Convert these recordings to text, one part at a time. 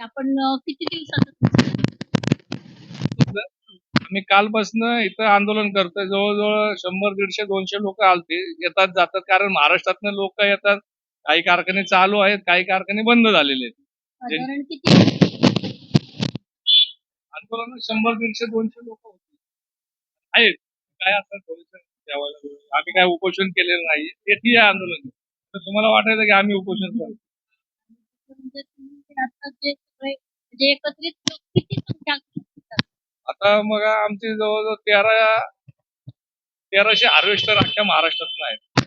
आपण किती दिवसाचं आम्ही कालपासून इथं आंदोलन करतोय. जवळजवळ शंभर दीडशे दोनशे लोक आलते. येतात जातात. कारण महाराष्ट्रातनं लोक येतात. काही कारखाने चालू आहेत. काही कारखाने बंद झालेले आहेत. आंदोलन शंभर दीडशे दोनशे लोक होते. आहेत. काय असं थोडंसं द्यावायला. आम्ही काय उपोषण केलेलं नाही. ते ठीक आहे आंदोलन तर तुम्हाला वाटायचं की आम्ही उपोषण करतो. म्हणजे म्हणजे एकत्रित लोक किती संख्या असतात? आता मग आमचे जवळजवळ तेरा तेराशे हार्वेस्टर अख्ख्या महाराष्ट्रात आहेत.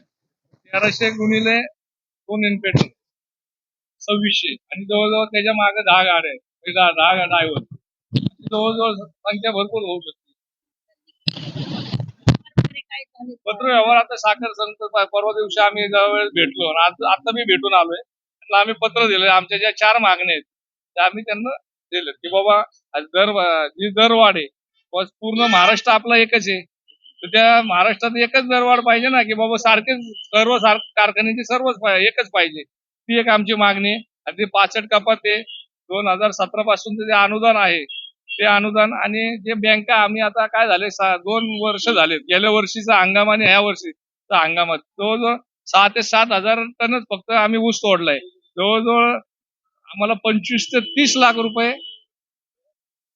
तेराशे गुणिले दोन इनपेट सव्वीसशे. आणि जवळजवळ त्याच्यामागे दहा गाड्या आहेत. म्हणजे दहा दहा ड्रायव्हर जवळजवळ संख्या भरपूर होऊ शकते. वगैरे काय झाले? पत्र व्यवहार आता साखर संत परवा दिवशी आम्ही वेळेस भेटलो आणि आज आता मी भेटून आलोय. त्यांना आम्ही पत्र दिलंय. आमच्या ज्या चार मागण्या आहेत त्या आम्ही त्यांना दिलं की बाबा आज दर जी दरवाढ आहे पूर्ण महाराष्ट्र आपला एकच आहे. तर त्या महाराष्ट्रात एकच दरवाढ पाहिजे ना की बाबा सारखेच सर्व सार कारखान्याची सर्वच एकच पाहिजे. ती एक आमची मागणी आहे. आणि ती पासष्ट कपात आहे. दोन हजार सतरा पासून जे अनुदान आहे ते अनुदान आणि जे बँका आम्ही आता काय झाले दोन वर्ष झाले गेल्या वर्षीचा हंगाम आणि ह्या वर्षीचा हंगामात जवळजवळ सहा ते सात हजार टनच फक्त आम्ही ऊस तोडलाय. जवळजवळ आम्हाला पंचवीस ते तीस लाख रुपये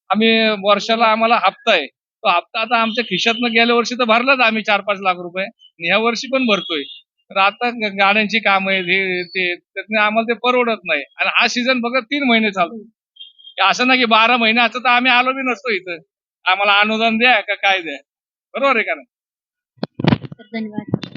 आम्ही वर्षाला आम्हाला हप्ता आहे तो हप्ता आता आमच्या खिशातनं गेल्या वर्षी तर भरलाच आम्ही चार पाच लाख रुपये. आणि ह्या वर्षी पण भरतोय. तर आता गाड्यांची काम आहेत हे ते त्यातनं आम्हाला ते परवडत नाही. आणि हा सीझन फक्त तीन महिने चालू. आहे. असं ना की बारा महिन्याचं तर आम्ही आलो बी नसतो इथं. आम्हाला अनुदान द्या का काय द्या. बरोबर आहे का धन्यवाद.